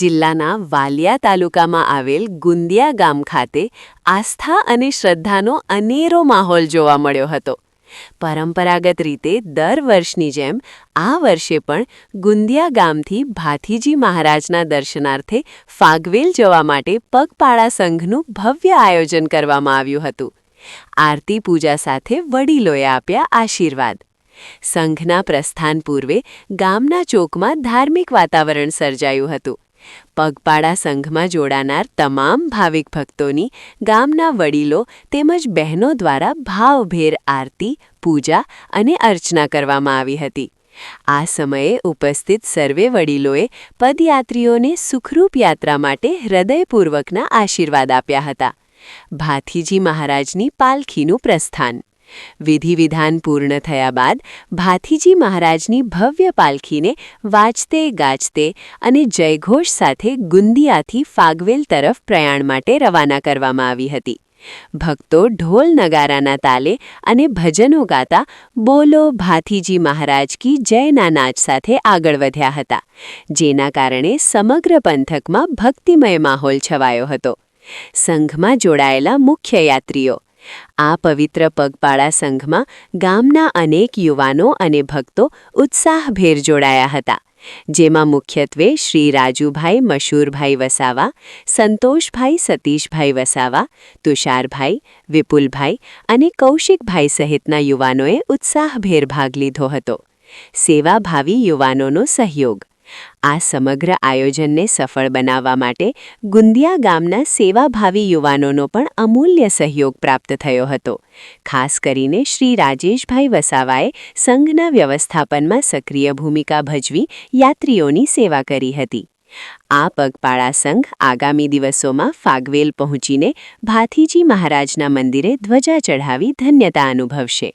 જિલ્લાના વાલિયા તાલુકામાં આવેલ ગુંદિયા ગામ ખાતે આસ્થા અને શ્રદ્ધાનો અનેરો માહોલ જોવા મળ્યો હતો. પરંપરાગત રીતે દર વર્ષની જેમ આ વર્ષે પણ ગુંદિયા ગામથી ભાથીજી મહારાજના દર્શનાર્થે ફાગવેલ જવા માટે પગપાળા સંઘનું ભવ્ય આયોજન કરવામાં આવ્યું હતું. આરતી પૂજા સાથે વડીલોએ આપ્યા આશીર્વાદ. સંઘના પ્રસ્થાન પૂર્વે ગામના ચોકમાં ધાર્મિક વાતાવરણ સર્જાયું હતું. પગપાળા સંઘમાં જોડાનાર તમામ ભાવિક ભક્તોની ગામના વડીલો તેમજ બહેનો દ્વારા ભાવભેર આરતી, પૂજા અને અર્ચના કરવામાં આવી હતી. આ સમયે ઉપસ્થિત સર્વે વડીલોએ પદયાત્રીઓને સુખરૂપ યાત્રા માટે હૃદયપૂર્વકના આશીર્વાદ આપ્યા હતા. ભાથીજી મહારાજની પાલખીનું પ્રસ્થાન. વિધિ વિધાન પૂર્ણ થયા બાદ ભાથીજી મહારાજની ભવ્ય પાલખીને વાજતે ગાજતે અને જયઘોષ સાથે ગુંદિયાથી ફાગવેલ તરફ પ્રયાણ માટે રવાના કરવામાં આવી હતી. ભક્તો ઢોલ નગારાના તાલે અને ભજનો ગાતા બોલો ભાથીજી મહારાજ કી જયના નાચ સાથે આગળ વધ્યા હતા, જેના કારણે સમગ્ર પંથકમાં ભક્તિમય માહોલ છવાયો હતો. સંઘમાં જોડાયેલા મુખ્ય યાત્રીઓ આ પવિત્ર પગપાળા સંઘમાં ગામના અનેક યુવાનો અને ભક્તો ઉત્સાહભેર જોડાયા હતા, જેમાં મુખ્યત્વે શ્રી રાજુભાઈ મશૂરભાઈ વસાવા, સંતોષભાઈ સતીશભાઈ વસાવા, તુષારભાઈ, વિપુલભાઈ અને કૌશિકભાઈ સહિતના યુવાનોએ ઉત્સાહભેર ભાગ લીધો હતો. સેવાભાવી યુવાનોનો સહયોગ આ સમગ્ર આયોજનને સફળ બનાવવા માટે ગુંદિયા ગામના સેવાભાવી યુવાનોનો પણ અમૂલ્ય સહયોગ પ્રાપ્ત થયો હતો. ખાસ કરીને શ્રી રાજેશભાઈ વસાવાએ સંઘના વ્યવસ્થાપનમાં સક્રિય ભૂમિકા ભજવી યાત્રીઓની સેવા કરી હતી. આ પગપાળા સંઘ આગામી દિવસોમાં ફાગવેલ પહોંચીને ભાથીજી મહારાજના મંદિરે ધ્વજા ચઢાવી ધન્યતા અનુભવશે.